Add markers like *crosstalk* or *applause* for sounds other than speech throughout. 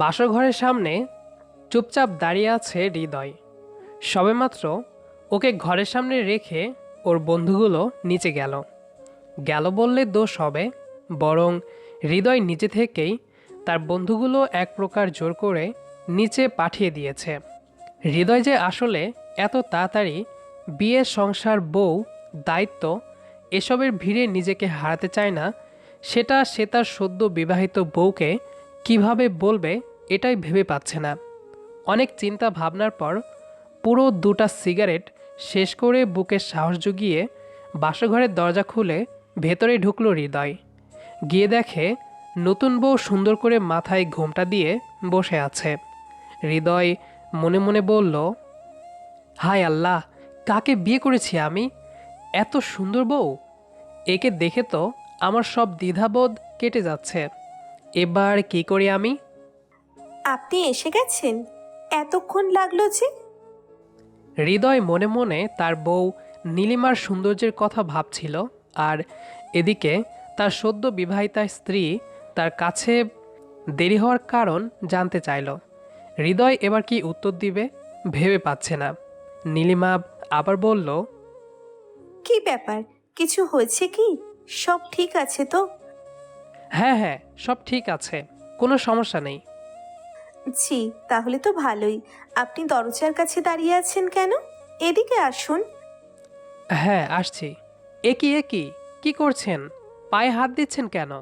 বাসর ঘরের সামনে চুপচাপ দাঁড়িয়ে আছে হৃদয়। সবেমাত্র ওকে ঘরের সামনে রেখে ওর বন্ধুগুলো নিচে গেল। গেল বললে দোষ হবে, বরং হৃদয় নিচে থেকেই তার বন্ধুগুলো এক প্রকার জোর করে নিচে পাঠিয়ে দিয়েছে। হৃদয় যে আসলে এত তাড়াতাড়ি বিয়ে, সংসার, বউ, দায়িত্ব এসবের ভিড়ে নিজেকে হারাতে চায় না, সেটা সে তার সদ্য বিবাহিত বউকে কীভাবে বলবে এটাই ভেবে পাচ্ছে না। অনেক চিন্তা ভাবনার পর পুরো দুটা সিগারেট শেষ করে বুকে সাহস জুগিয়ে বাসঘরের দরজা খুলে ভেতরে ঢুকলো হৃদয়। গিয়ে দেখে নতুন বউ সুন্দর করে মাথায় ঘোমটা দিয়ে বসে আছে। হৃদয় মনে মনে বলল, হায় আল্লাহ, কাকে বিয়ে করেছি আমি? এত সুন্দর বউ? একে দেখে তো আমার সব দ্বিধাবোধ কেটে যাচ্ছে। এবার কি করি আমি? আপনি এসে গেছেন? এতক্ষণ লাগল যে? হৃদয় মনে মনে তার বউ নীলিমার সৌন্দর্যের কথা ভাবছিল আর এদিকে তার সদ্য বিবাহিতা স্ত্রী তার কাছে দেরি হওয়ার কারণ জানতে চাইল। হৃদয় এবার কি উত্তর দিবে ভেবে পাচ্ছে না। নীলিমা আবার বলল কি ব্যাপার? কিছু হয়েছে কি? সব ঠিক আছে তো? হ্যাঁ হ্যাঁ সব ঠিক আছে কোনো সমস্যা নেই। জি তাহলে তো ভালোই। আপনি দরজার কাছে দাঁড়িয়ে আছেন কেন? এদিকে আসুন। হ্যাঁ আসছি। একই একই কি করছেন? পায়ে হাত দিচ্ছেন কেন?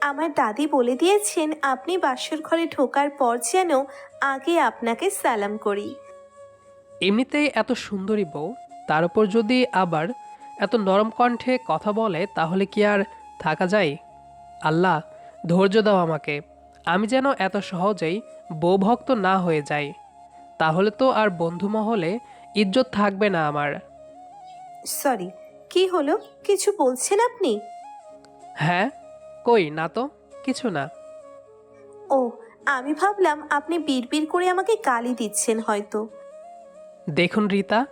আমার দাদি বলে দিয়েছেন আপনি বাসর ঘরে ঢোকার পর যেন আগে আপনাকে সালাম করি। এমনিতেই এত সুন্দরী বউ তার উপর যদি আবার এত নরম কণ্ঠে কথা বলে তাহলে কি আর থাকা যায়? আল্লাহ ধৈর্য দাও আমাকে। আমি যেন এত সহজেই বৌভক্ত না হয়ে যাই। তাহলে তো আর বন্ধু মহলে ইজ্জত থাকবে না আমার। সরি কি হলো? কিছু বলছেন আপনি? হ্যাঁ কই না তো কিছু না। ও আমি ভাবলাম আপনি বিড়বিড় করে আমাকে গালি দিচ্ছেন হয়তো। দেখুন রীতা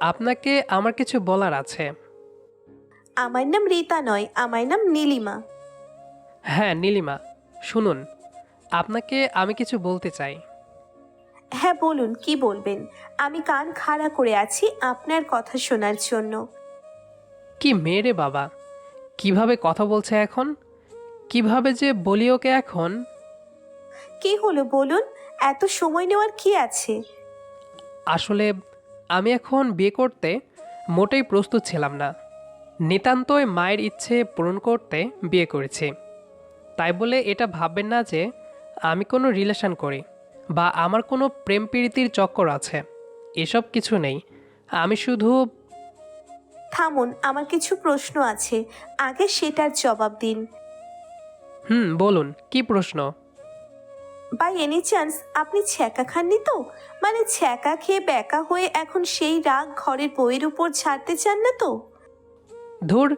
আপনাকে আমার কিছু বলার আছে। আমার নাম রীতা নয় আমার নাম নীলিমা। হ্যাঁ নীলিমা শুনুন আপনাকে আমি কিছু বলতে চাই। হ্যাঁ বলুন কি বলবেন? আমি কান খাড়া করে আছি আপনার কথা শোনার জন্য। কি মেয়ে বাবা? কীভাবে কথা বলছে এখন? কীভাবে যে বলি ওকে এখন? কি হলো বলুন? এত সময় নেওয়ার কি আছে? আসলে আমি এখন বিয়ে করতে মোটেই প্রস্তুত ছিলাম না। নিতান্তই মায়ের ইচ্ছে পূরণ করতে বিয়ে করেছি। তাই বলে এটা ভাববেন না যে আমি কোনো রিলেশন করি বা আমার কোনো প্রেম প্রীতির চক্কর আছে। এসব কিছু নেই। আমি শুধু থামুন আমার কিছু প্রশ্ন আছে। আগে সেটার জবাব দিন। হুম বলুন কি প্রশ্ন? বাই এনি চান্স আপনি ছ্যাঁকা খাননি তো? মানে ছ্যাঁকা খেয়ে ব্যাকা হয়ে এখন সেই রাগ ঘরের বইয়ের উপর ছাড়তে চান না তো? ধুর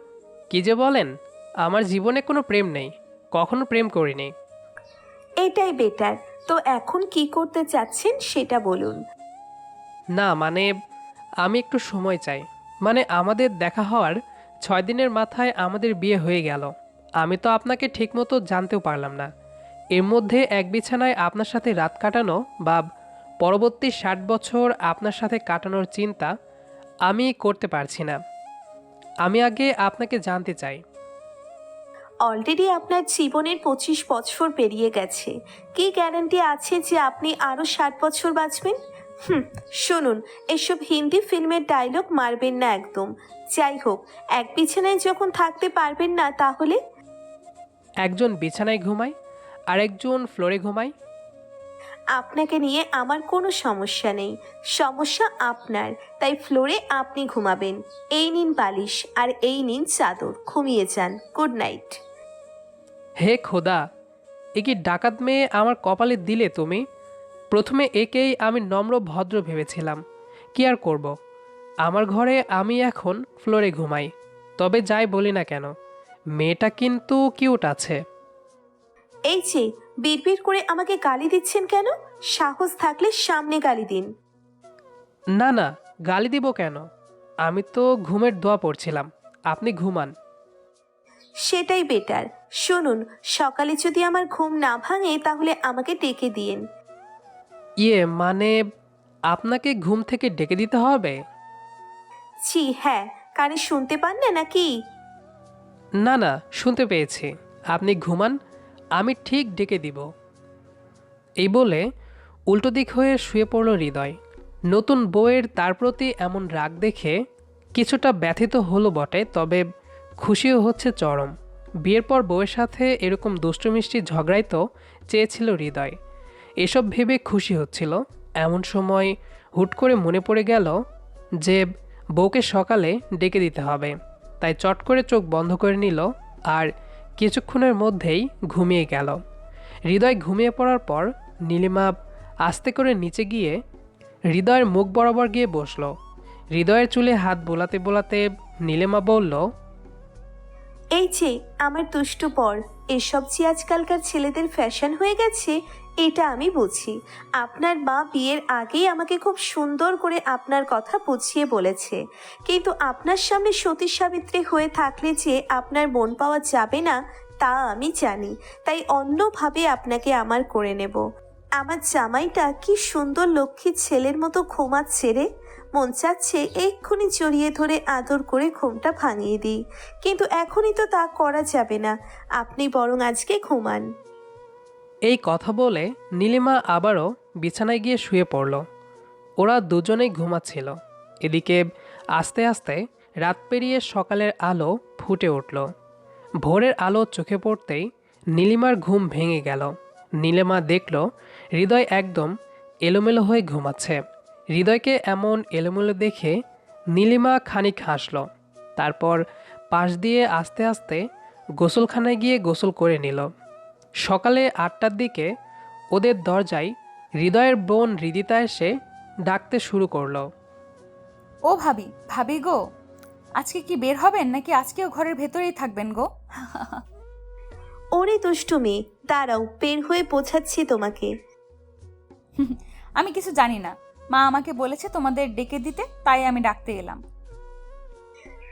কি যে বলেন? আমার জীবনে কোনো প্রেম নেই। কখনো প্রেম করিনি। এটাই বেটার তো এখন কি করতে চাচ্ছেন সেটা বলুন। না মানে আমি একটু সময় চাই। মানে আমাদের দেখা হওয়ার ছয় দিনের মাথায় আমাদের বিয়ে হয়ে গেল। আমি তো আপনাকে ঠিকমতো জানতেও পারলাম না। এর মধ্যে এক বিছানায় আপনার সাথে রাত কাটানো বা পরবর্তী ষাট বছর আপনার সাথে কাটানোর চিন্তা আমি করতে পারছি না। আমি আগে আপনাকে জানতে চাই। অলরেডি আপনার জীবনের পঁচিশ বছর পেরিয়ে গেছে। কি গ্যারান্টি আছে যে আপনি আরও ষাট বছর বাঁচবেন? হুম শুনুন এসব হিন্দি ফিল্মের ডায়লগ মারবেন না একদম। যাই হোক এক বিছানায় যখন থাকতে পারবেন না তাহলে? একজন বিছানায় ঘুমায় আর একজন ফ্লোরে ঘুমায় আপনাকে নিয়ে আমার কোনো সমস্যা নেই। সমস্যা আপনার তাই ফ্লোরে আপনি ঘুমাবেন। এই নিন বালিশ আর এই নিন চাদর। ঘুমিয়ে যান। গুড নাইট হে খোদা এ কি ডাকাত মেয়ে আমার কপালে দিলে তুমি? প্রথমে একেই আমি নম্র ভদ্র ভেবেছিলাম। কি আর করব। আমার ঘরে আমি এখন ফ্লোরে ঘুমাই তবে যাই বলি না কেন মেয়েটা কিন্তু কিউট আছে। এই যে বিড়বিড় করে আমাকে গালি দিচ্ছেন কেন? সাহস থাকলে সামনে গালি দিন। না না গালি দিব কেন? আমি তো ঘুমের দোয়া পড়ছিলাম আপনি ঘুমান। সেটাই বেটার শুনুন সকালে যদি আমার ঘুম না ভাঙে তাহলে আমাকে ডেকে দিন ইয়ে মানে আপনাকে ঘুম থেকে ডেকে দিতে হবে? জি হ্যাঁ। কানে শুনতে পান না নাকি? না না শুনতে পেয়েছি। আপনি ঘুমান আমি ঠিক ডেকে দিব। এই বলে উল্টো দিক হয়ে শুয়ে পড়ল হৃদয়। নতুন বউয়ের তার প্রতি এমন রাগ দেখে কিছুটা ব্যথিত হলো বটে তবে খুশিও হচ্ছে চরম। বিয়ের পর বউয়ের সাথে এরকম দুষ্টুমিষ্টি ঝগড়াই তো চেয়েছিল হৃদয়। এসব ভেবে খুশি হচ্ছিল। এমন সময় হুট করে মনে পড়ে গেল যে বউকে সকালে ডেকে দিতে হবে। তাই চট করে চোখ বন্ধ করে নিল আর কিছুক্ষণের মধ্যেই ঘুমিয়ে গেল। হৃদয় ঘুমিয়ে পড়ার পর নীলিমা আস্তে করে নিচে গিয়ে হৃদয়ের মুখ বরাবর গিয়ে বসল। হৃদয়ের চুলে হাত বোলাতে বোলাতে নীলিমা বলল এই যে, আমার দুষ্টু পর এসব যে আজকালকার ছেলেদের ফ্যাশন হয়ে গেছে, এটা আমি বুঝি। আপনার মা বিয়ের আগেই আমাকে খুব সুন্দর করে আপনার কথা বুঝিয়ে বলেছে। কিন্তু আপনার সামনে সতী সাবিত্রী হয়ে থাকলে যে আপনার মন পাওয়া যাবে না, তা আমি জানি। তাই অন্যভাবে আপনাকে আমার করে নেব। আমার জামাইটা কি সুন্দর লক্ষ্মী ছেলের মতো ঘুমাচ্ছে রে। মন চাচ্ছে এক্ষুনি জড়িয়ে ধরে আদর করে ঘুমটা ভাঙিয়ে দিই। কিন্তু এখনই তো তা করা যাবে না। আপনি বরং আজকে ঘুমান। এই কথা বলে নীলিমা আবারও বিছানায় গিয়ে শুয়ে পড়ল। ওরা দুজনেই ঘুমাচ্ছিল। এদিকে আস্তে আস্তে রাত পেরিয়ে সকালের আলো ফুটে উঠল। ভোরের আলো চোখে পড়তেই নীলিমার ঘুম ভেঙে গেল। নীলিমা দেখল হৃদয় একদম এলোমেলো হয়ে ঘুমাচ্ছে। হৃদয়কে এমন এলোমেলো দেখে নীলিমা খানিক হাসল। তারপর পাশ দিয়ে আস্তে আস্তে গোসলখানায় গিয়ে গোসল করে নিল। সকালে আটটার দিকে ওদের দরজায় হৃদয়ের বোন হৃদিতা এসে ডাকতে শুরু করল। ও ভাবি ভাবি গো আজকে কি বের হবেন নাকি আজকেও ঘরের ভেতরেই থাকবেন গো? *laughs* ওরে দুষ্টু মেয়ে দাঁড়াও বের হয়ে বোঝাচ্ছি তোমাকে। *laughs* আমি কিছু জানি না। মা আমাকে বলেছে তোমাদের ডেকে দিতে তাই আমি ডাকতে এলাম।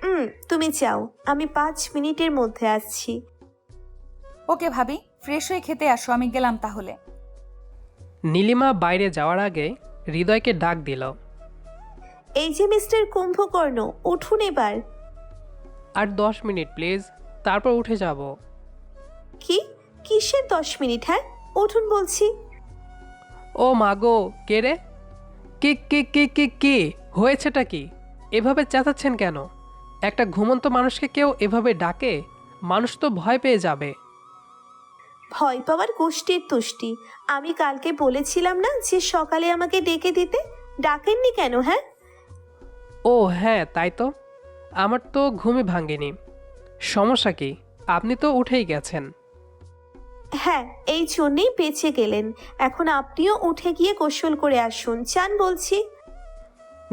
হুম তুমি যাও আমি পাঁচ মিনিটের মধ্যে আসছি। ওকে ভাবি ফ্রেশ হয়ে খেতে আসো আমি গেলাম তাহলে। নীলিমা বাইরে যাওয়ার আগে হৃদয়কে ডাক দিল। এই যে মিস্টার কুম্ভকর্ণ উঠুন এবার। আর দশ মিনিট প্লিজ তারপর উঠে যাব। কি? কিসের দশ মিনিট হ্যাঁ? উঠুন বলছি। ও মাগো কে রে? কি কি কি কি কি? হয়েছেটা কি? এভাবে চেঁচাচ্ছেন কেন? একটা ঘুমন্ত মানুষকে কেউ এভাবে ডাকে মানুষ তো ভয় পেয়ে যাবে। ভয় পাওয়ার গোষ্ঠীর তুষ্টি। আমি কালকে বলেছিলাম না যে সকালে আমাকে ডেকে দিতে? ডাকেননি কেন হ্যাঁ? ও হ্যাঁ তাই তো। আমার তো ঘুমই ভাঙেনি। সমস্যা কি? আপনি তো উঠেই গেছেন। হ্যাঁ এই জন্যেই বেঁচে গেলেন। এখন আপনিও উঠে গিয়ে গোসল করে আসুন। চান বলছি।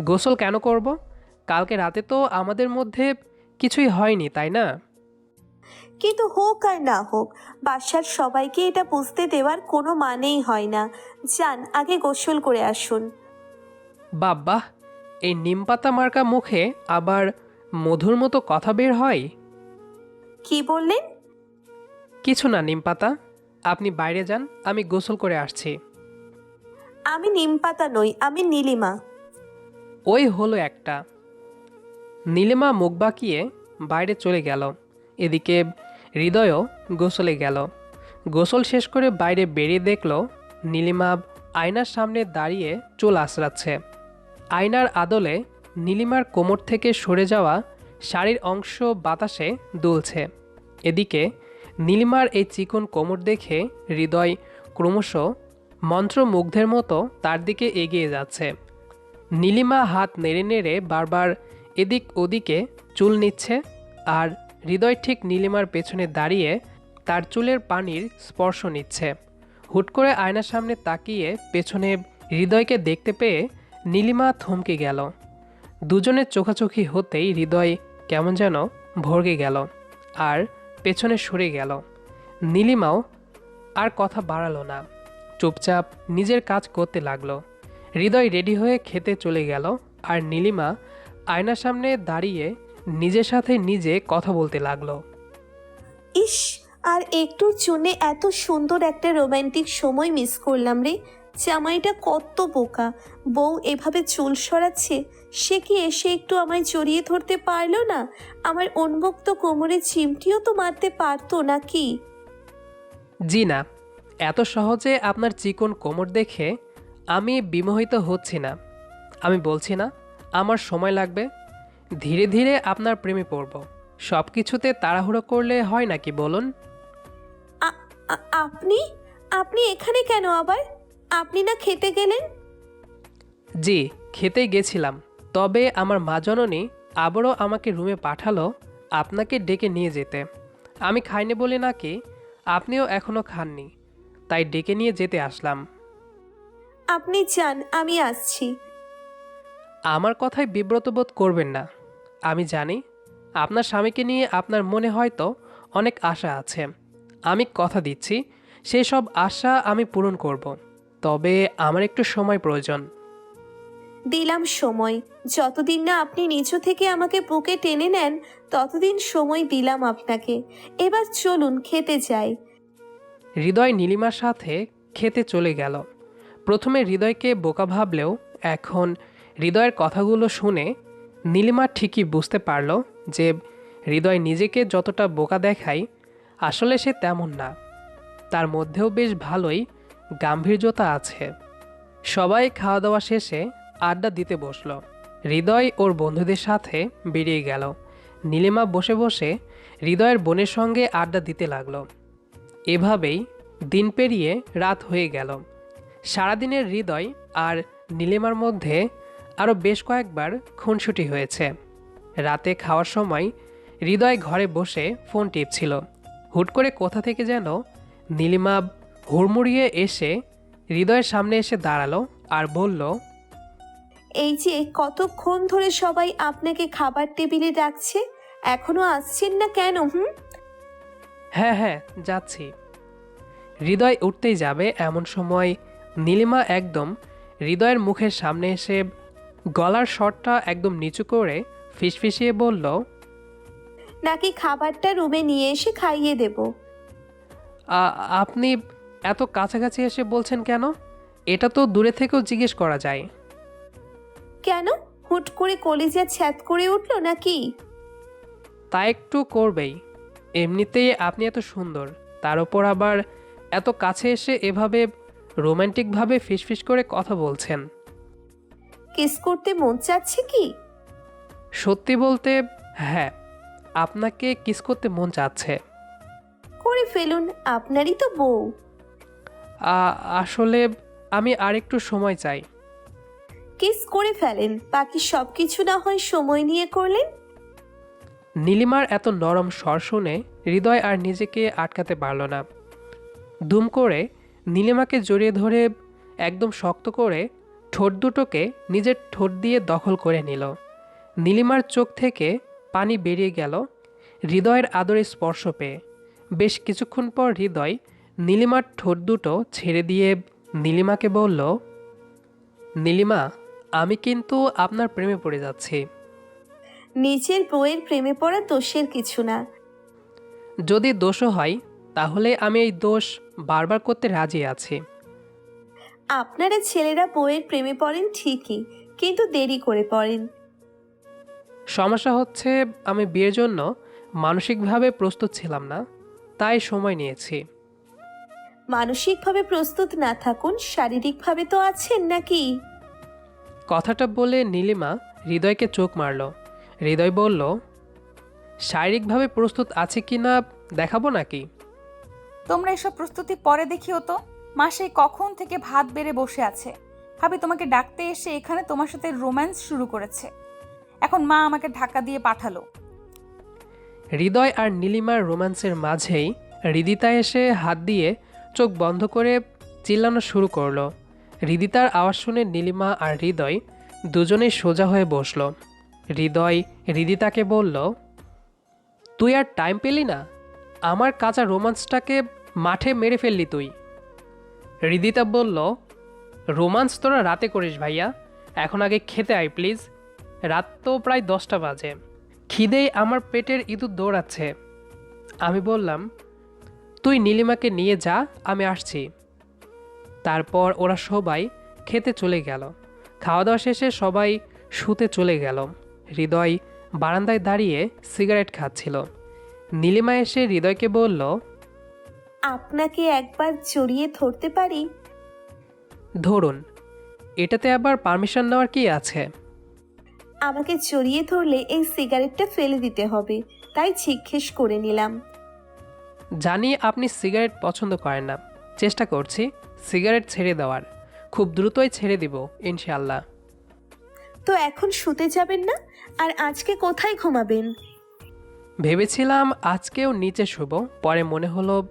গোসল কেন করব? কালকে রাতে তো আমাদের মধ্যে কিছুই হয়নি তাই না? কিন্তু হোক আর না হোক বাসার সবাইকে এটা বুঝতে দেওয়ার কোনো মানেই হয় না। যান আগে গোসল করে আসুন। বাব্বা এই নিমপাতা মার্কা মুখে আবার মধুর মতো কথা বের হয়? কি বললেন? কিছু না নিমপাতা আপনি বাইরে যান আমি গোসল করে আসছি। আমি নিমপাতা নই আমি নীলিমা। ওই হলো একটা। নীলিমা মুখ বাঁকিয়ে বাইরে চলে গেল। এদিকে হৃদয়ও গোসলে গেল। গোসল শেষ করে বাইরে বেরিয়ে দেখল নীলিমা আয়নার সামনে দাঁড়িয়ে চুল আঁচড়াচ্ছে। আয়নার আদলে নীলিমার কোমর থেকে সরে যাওয়া শাড়ির অংশ বাতাসে দুলছে। এদিকে নীলিমার এই চিকন কোমর দেখে হৃদয় ক্রমশ মন্ত্রমুগ্ধের মতো তার দিকে এগিয়ে যাচ্ছে। নীলিমা হাত নেড়ে নেড়ে বারবার এদিক ওদিকে চুল নিচ্ছে আর হৃদয় ঠিক নীলিমার পেছনে দাঁড়িয়ে তার চুলের পানির স্পর্শ নিচ্ছে। হুট করে আয়নার সামনে তাকিয়ে পেছনে হৃদয়কে দেখতে পেয়ে নীলিমা থমকে গেল। দুজনের চোখাচোখি হতেই হৃদয় কেমন যেন ভরগে গেল। আর পেছনে সরে গেল। নীলিমাও আর কথা বাড়ালো না। চুপচাপ নিজের কাজ করতে লাগল। হৃদয় রেডি হয়ে খেতে চলে গেল আর নীলিমা আয়নার সামনে দাঁড়িয়ে নিজের সাথে নিজে কথা বলতে লাগল। ইস, আর একটুর জন্যে এত সুন্দর একটা রোমান্টিক সময় মিস করলাম রে। জামাইটা কত বোকা। বউ এভাবে চুল সরাচ্ছে সে কি এসে একটু আমায় জড়িয়ে ধরতে পারল না? আমার উন্মুক্ত কোমরে চিমটিও তো মারতে পারতো নাকি? জি না এত সহজে আপনার চিকন কোমর দেখে আমি বিমোহিত হচ্ছি না। আমি বলছি না আমার সময় লাগবে। ধীরে ধীরে আপনার প্রেমে পড়ব। সব কিছুতে তাড়াহুড়ো করলে হয় নাকি বলুন? আপনি? আপনি এখানে কেন আবার? আপনি না খেতে গেলেন? জি খেতে গেছিলাম। তবে আমার মা জননী আবারও আমাকে রুমে পাঠালো আপনাকে ডেকে নিয়ে যেতে। আমি খাইনি বলে নাকি আপনিও এখনও খাননি তাই ডেকে নিয়ে যেতে আসলাম। আপনি যান আমি আসছি। আমার কথায় বিব্রত বোধ করবেন না। আমি জানি আপনার স্বামীকে নিয়ে আপনার মনে হয়তো অনেক আশা আছে। আমি কথা দিচ্ছি সেই সব আশা আমি পূরণ করব। তবে আমার একটু সময় প্রয়োজন। দিলাম সময়। যতদিন না আপনি নিচু থেকে আমাকে বুকে টেনে নেন ততদিন সময় দিলাম আপনাকে। এবার চলুন খেতে যাই। হৃদয় নীলিমার সাথে খেতে চলে গেল। প্রথমে হৃদয়কে বোকা ভাবলেও এখন হৃদয়ের কথাগুলো শুনে নীলিমা ঠিকই বুঝতে পারল যে হৃদয় নিজেকে যতটা বোকা দেখায় আসলে সে তেমন না। তার মধ্যেও বেশ ভালোই গাম্ভীর্যতা আছে। সবাই খাওয়া দাওয়া শেষে আড্ডা দিতে বসল। হৃদয় ওর বন্ধুদের সাথে বেরিয়ে গেল। নীলিমা বসে বসে হৃদয়ের বোনের সঙ্গে আড্ডা দিতে লাগল। এভাবেই দিন পেরিয়ে রাত হয়ে গেল। সারাদিনের হৃদয় আর নীলিমার মধ্যে আরও বেশ কয়েকবার খুনসুটি হয়েছে। রাতে খাওয়ার সময় হৃদয় ঘরে বসে ফোন টিপছিল। হুট করে কোথা থেকে যেন নীলিমা হুড়মুড়িয়ে এসে হৃদয়ের সামনে এসে দাঁড়াল আর বলল এই যে কতক্ষণ ধরে সবাই আপনাকে খাবার টেবিলে ডাকছে এখনও আসছেন না কেন হুম? হ্যাঁ হ্যাঁ যাচ্ছি। হৃদয় উঠতেই যাবে এমন সময় নীলিমা একদম হৃদয়ের মুখের সামনে এসে গলার শটটা একদম নিচু করে ফিসফিসিয়ে বলল নাকি খাবারটা রুমে নিয়ে এসে খাইয়ে দেব? আপনি এত কাছাকাছি এসে বলছেন কেন? এটা তো দূরে থেকেও জিজ্ঞেস করা যায়। কেন? হুট করে কলেজা ছ্যাত করে উঠল নাকি? তা একটু করবেই। এমনিতেই আপনি এত সুন্দর তার উপর আবার এত কাছে এসে এভাবে রোম্যান্টিকভাবে ফিসফিস করে কথা বলছেন। কিস করতে মন চাচ্ছে কি? সত্যি বলতে হ্যাঁ আপনাকে কিস করতে মন চাচ্ছে। করে ফেলুন আপনারই তো বউ। আসলে আমি আরেকটু সময় চাই। কিস করে ফেলেন বাকি সব কিছু না হয় সময় নিয়ে করলেন? নীলিমার এত নরম স্বর শুনে হৃদয় আর নিজেকে আটকাতে পারল না। দুম করে নীলিমাকে জড়িয়ে ধরে একদম শক্ত করে ঠোঁট দুটোকে নিজের ঠোঁট দিয়ে দখল করে নিল। নীলিমার চোখ থেকে পানি বেরিয়ে গেল হৃদয়ের আদরে স্পর্শ পেয়ে। বেশ কিছুক্ষণ পর হৃদয় নীলিমার ঠোঁট দুটো ছেড়ে দিয়ে নীলিমাকে বলল নীলিমা আমি কিন্তু আপনার প্রেমে পড়ে যাচ্ছি। নিজের বউয়ের প্রেমে পড়া দোষের কিছু না। যদি দোষও হয় তাহলে আমি এই দোষ বারবার করতে রাজি আছি। আপনারা ছেলেরা বউয়ের প্রেমে পড়েন ঠিকই কিন্তু দেরি করে পড়েন। সমস্যা হচ্ছে আমি বিয়ের জন্য মানসিকভাবে প্রস্তুত ছিলাম না তাই সময় নিয়েছি। মানসিকভাবে প্রস্তুত না থাকুন শারীরিকভাবে তো আছেন নাকি? কথাটা বলে নীলিমা হৃদয়কে চোখ মারল। হৃদয় বলল শারীরিকভাবে প্রস্তুত আছে কি না দেখাবো নাকি? তোমরা এসব প্রস্তুতি পরে দেখিও তো। মাসে কখন থেকে ভাত বেড়ে বসে আছে? ভাবি তোমাকে ডাকতে এসে এখানে তোমার সাথে রোম্যান্স শুরু করেছে। এখন মা আমাকে ঢাকা দিয়ে পাঠালো। হৃদয় আর নীলিমার রোম্যান্সের মাঝেই হৃদিতা এসে হাত দিয়ে চোখ বন্ধ করে চিল্লানো শুরু করল। হৃদিতার আওয়াজ শুনে নীলিমা আর হৃদয় দুজনেই সোজা হয়ে বসল। হৃদয় হৃদিতাকে বলল, তুই আর টাইম পেলি না? আমার কাঁচা রোমান্সটাকে মাঠে মেরে ফেললি তুই। হৃদিতা বলল, রোমান্স তোরা রাতে করিস ভাইয়া। এখন আগে খেতে আয় প্লিজ রাত তো প্রায় দশটা বাজে। খিদেই আমার পেটের ইঁদুর দৌড়াচ্ছে। আমি বললাম তুই নীলিমাকে নিয়ে যা আমি আসছি। তারপর ওরা সবাই খেতে চলে গেল। খাওয়া দাওয়া শেষে সবাই শুতে চলে গেল। হৃদয় বারান্দায় দাঁড়িয়ে সিগারেট খাচ্ছিল। নীলিমা এসে হৃদয়কে বলল আপনাকে একবার জড়িয়ে ধরতে পারি? ধরুন। এটাতে আবার পারমিশন নেওয়ার কি আছে? আমাকে জড়িয়ে ধরলে এই সিগারেটটা ফেলে দিতে হবে তাই জিজ্ঞেস করে নিলাম। জানি আপনি সিগারেট পছন্দ করেন না। চেষ্টা করছি সিগারেট ছেড়ে দেওয়ার। খুব দ্রুতই ছেড়ে দিব ইনশাল্লাহ তো এখন শুতে যাবেন না? আর আজকে কোথায় ঘুমাবেন? ভেবেছিলাম আজকেও নিচে শুব পরে মনে হলো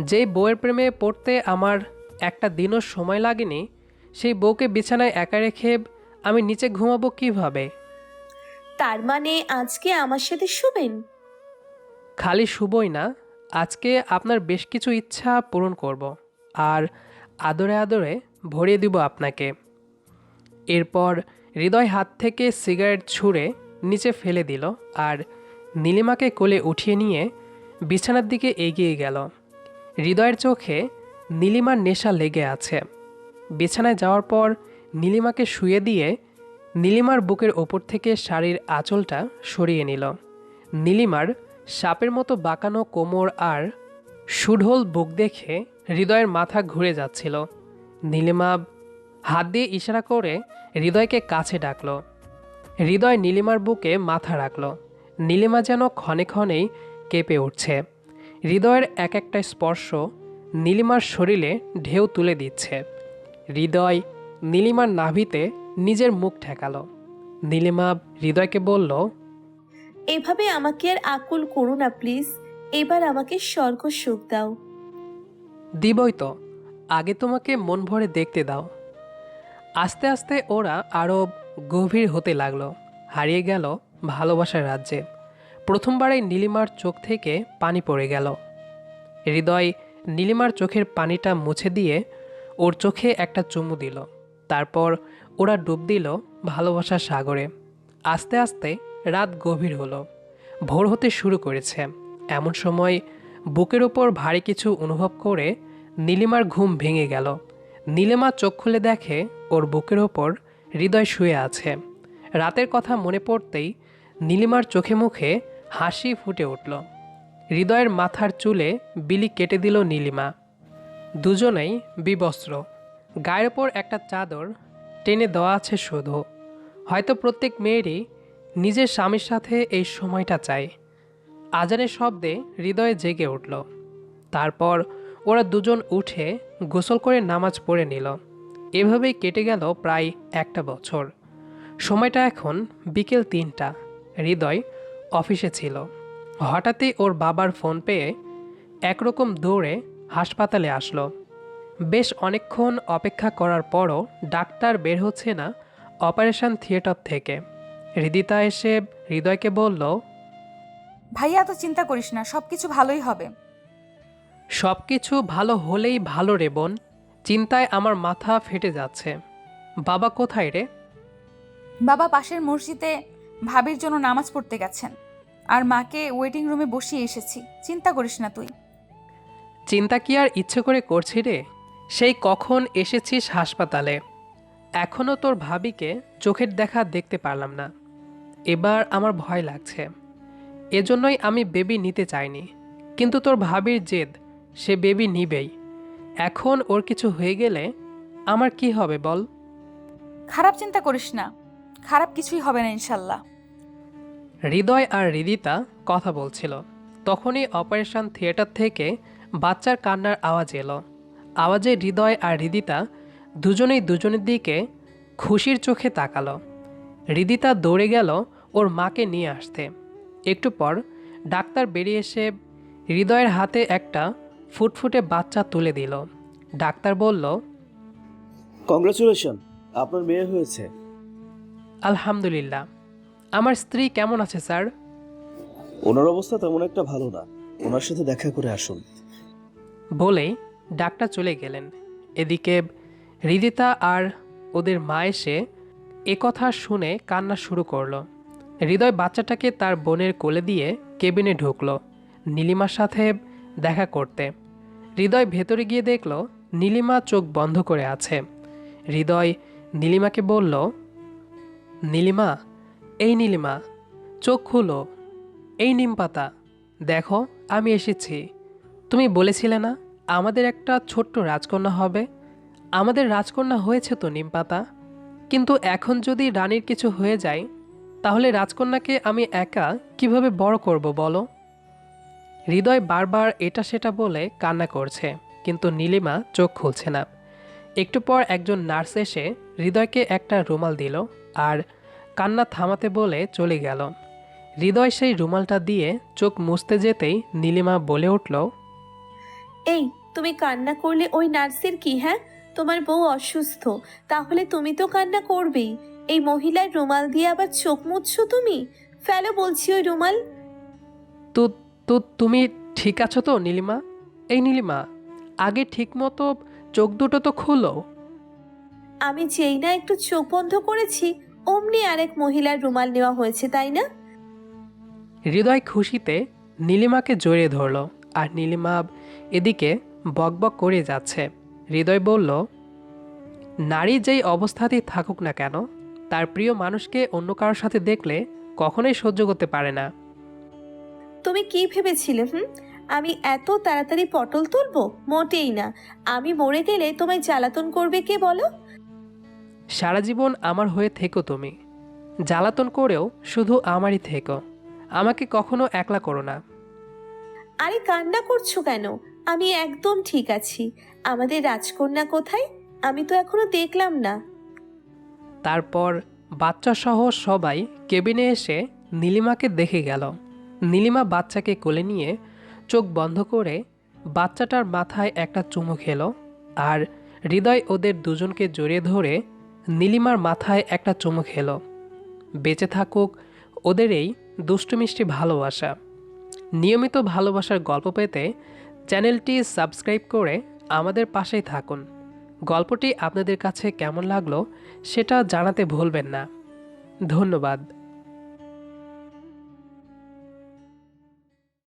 যে বউয়ের প্রেমে পড়তে আমার একটা দিনও সময় লাগেনি সেই বউকে বিছানায় একা রেখে আমি নিচে ঘুমাবো কীভাবে? তার মানে আজকে আমার সাথে শুবেন? খালি শুবই না আজকে আপনার বেশ কিছু ইচ্ছা পূরণ করব আর আদরে আদরে ভরিয়ে দিব আপনাকে। এরপর হৃদয় হাত থেকে সিগারেট ছুঁড়ে নিচে ফেলে দিল আর নীলিমাকে কোলে উঠিয়ে নিয়ে বিছানার দিকে এগিয়ে গেল। হৃদয়ের চোখে নীলিমার নেশা লেগে আছে। বিছানায় যাওয়ার পর নীলিমাকে শুয়ে দিয়ে নীলিমার বুকের ওপর থেকে শাড়ির আঁচলটা সরিয়ে নিল। নীলিমার সাপের মতো বাঁকানো কোমর আর সুঢল বুক দেখে হৃদয়ের মাথা ঘুরে যাচ্ছিল। নীলিমা হাত দিয়ে ইশারা করে হৃদয়কে কাছে ডাকল। হৃদয় নীলিমার বুকে মাথা রাখল। নীলিমা যেন ক্ষণে ক্ষণেই কেঁপে উঠছে। হৃদয়ের এক একটা স্পর্শ নীলিমার শরীরে ঢেউ তুলে দিচ্ছে। হৃদয় নীলিমার নাভিতে নিজের মুখ ঠেকালো। নীলিমা হৃদয়কে বলল এভাবে আমাকে আর আকুল করো না, প্লিজ। এবার আমাকে স্বর্গ সুখ দাও। দিবই তো, আগে তোমাকে মন ভরে দেখতে দাও। আস্তে আস্তে ওরা আরও গভীর হতে লাগল, হারিয়ে গেল ভালোবাসার রাজ্যে। প্রথমবারে নীলিমার চোখ থেকে পানি পড়ে গেল। হৃদয় নীলিমার চোখের পানিটা মুছে দিয়ে ওর চোখে একটা চুমু দিল। তারপর ওরা ডুব দিল ভালোবাসার সাগরে। আস্তে আস্তে রাত গভীর হলো। ভোর হতে শুরু করেছে। এমন সময় বুকের ওপর ভারী কিছু অনুভব করে নীলিমার ঘুম ভেঙে গেল। নীলিমা চোখ খুলে দেখে ওর বুকের ওপর হৃদয় শুয়ে আছে। রাতের কথা মনে পড়তেই নীলিমার চোখে মুখে হাসি ফুটে উঠল। হৃদয়ের মাথার চুলে বিলি কেটে দিল নীলিমা। দুজনেই বিবস্ত্র। গায়ের ওপর একটা চাদর টেনে দেওয়া আছে শুধু। হয়তো প্রত্যেক মেয়েরই নিজের স্বামীর সাথে এই সময়টা চাই আজানের শব্দে হৃদয়ে জেগে উঠল। তারপর ওরা দুজন উঠে গোসল করে নামাজ পড়ে নিল। এভাবেই কেটে গেল প্রায় একটা বছর। সময়টা এখন বিকেল তিনটা। হৃদয় অফিসে ছিল। হঠাৎই ওর বাবার ফোন পেয়ে একরকম দৌড়ে হাসপাতালে আসলো। বেশ অনেকক্ষণ অপেক্ষা করার পরও ডাক্তার বের হচ্ছে না অপারেশন থিয়েটার থেকে। হৃদিতা এসে হৃদয়কে বলল ভাইয়া তো চিন্তা করিস না সব কিছু ভালোই হবে। সব কিছু ভালো হলেই ভালো রে বোন চিন্তায় আমার মাথা ফেটে যাচ্ছে। বাবা কোথায় রে? বাবা পাশের মসজিদে ভাবির জন্য নামাজ পড়তে গেছেন। আর মাকে ওয়েটিং রুমে বসিয়ে এসেছি চিন্তা করিস না তুই। চিন্তা কি আর ইচ্ছে করে করছি রে? সেই কখন এসেছিস হাসপাতালে? এখনও তোর ভাবিকে চোখের দেখা দেখতে পারলাম না। এবার আমার ভয় লাগছে। এজন্যই আমি বেবি নিতে চাইনি। কিন্তু তোর ভাবির জেদ সে বেবি নিবেই। এখন ওর কিছু হয়ে গেলে আমার কি হবে বল? খারাপ চিন্তা করিস না। খারাপ কিছুই হবে না ইনশাল্লাহ। হৃদয় আর হৃদিতা কথা বলছিল। তখনই অপারেশন থিয়েটার থেকে বাচ্চার কান্নার আওয়াজ এলো। আওয়াজে হৃদয় আর হৃদিতা দুজনেই দুজনের দিকে খুশির চোখে তাকালো। হৃদিতা দৌড়ে গেল ওর মাকে নিয়ে আসতে। একটু পর ডাক্তার বেরিয়ে এসে হৃদয়ের হাতে একটা ফুটফুটে বাচ্চা তুলে দিল। ডাক্তার বলল কংগ্রাচুলেশন আপনার মেয়ে হয়েছে। আলহামদুলিল্লাহ। আমার স্ত্রী কেমন আছে স্যার? ওনার অবস্থা তেমন একটা ভালো না। ওনার সাথে দেখা করে আসুন। বলেই ডাক্তার চলে গেলেন। এদিকে হৃদিতা আর ওদের মা এসে একথা শুনে কান্না শুরু করল। হৃদয় বাচ্চাটাকে তার বোনের কোলে দিয়ে কেবিনে ঢুকলো, নীলিমার সাথে দেখা করতে। হৃদয় ভেতরে গিয়ে দেখল, নীলিমা চোখ বন্ধ করে আছে। হৃদয় নীলিমাকে বলল, নীলিমা, এই নীলিমা, চোখ খুলো, এই নিম পাতা, দেখো, আমি এসেছি। তুমি বলেছিলে না, আমাদের একটা ছোট্ট রাজকন্যা হবে? আমাদের রাজকন্যা হয়েছে তো নিম পাতা? কিন্তু এখন যদি রানীর কিছু হয়ে যায় তাহলে রাজকন্যাকে আমি একা কীভাবে বড় করব বলো? হৃদয় বারবার এটা সেটা বলে কান্না করছে, কিন্তু নীলিমা চোখ খুলছে না। একটু পর একজন নার্স এসে হৃদয়কে একটা রুমাল দিল আর কান্না থামাতে বলে চলে গেল। হৃদয় সেই রুমালটা দিয়ে চোখ মুছতে যেতেই নীলিমা বলে উঠল, এই, তুমি কান্না করলে ওই নার্সের কি হ্যাঁ? তোমার বউ অসুস্থ, তাহলে তুমি তো কান্না করবেই। এই মহিলার রুমাল দিয়ে আবার চোখ মুছছো তুমি? ফেলো বলছি ওই রুমাল। তো তো তুমি ঠিক আছো তো নীলিমা? এই নীলিমা আগে ঠিকমতো চোখ দুটো তো খুলো। আমি যেই না একটু চোখ বন্ধ করেছি অমনি আরেক মহিলার রুমাল নেওয়া হয়েছে তাই না? হৃদয় খুশিতে নীলিমাকে জড়িয়ে ধরল আর নীলিমা এদিকে বকবক করে যাচ্ছে। হৃদয় বলল নারী যেই অবস্থাতেই থাকুক না কেন তার প্রিয় মানুষকে অন্য কারোর সাথে দেখলে কখনোই সহ্য করতে পারে না। তুমি কি ভেবেছিলে হুম? আমি এত তাড়াতাড়ি পটল তুলবো? মোটেই না। আমি মরে গেলে তোমায় জ্বালাতন করবে কে বলো? সারা জীবন আমার হয়ে থেকো তুমি। জ্বালাতন করেও শুধু আমারই থেকো। আমাকে কখনো একলা করো না। আরে কান্না করছ কেন? আমি একদম ঠিক আছি। আমাদের রাজকন্যা কোথায়? আমি তো এখনও দেখলাম না। তারপর বাচ্চাসহ সবাই কেবিনে এসে নীলিমাকে দেখে গেল। নীলিমা বাচ্চাকে কোলে নিয়ে চোখ বন্ধ করে বাচ্চাটার মাথায় একটা চুমু খেলো আর হৃদয় ওদের দুজনকে জড়িয়ে ধরে নীলিমার মাথায় একটা চুমু খেলো। বেঁচে থাকুক ওদের এই দুষ্টুমিষ্টি ভালোবাসা। নিয়মিত ভালোবাসার গল্প পেতে চ্যানেলটি সাবস্ক্রাইব করে আমাদের পাশেই থাকুন। গল্পটি আপনাদের কাছে কেমন লাগল সেটা জানাতে ভুলবেন না। ধন্যবাদ।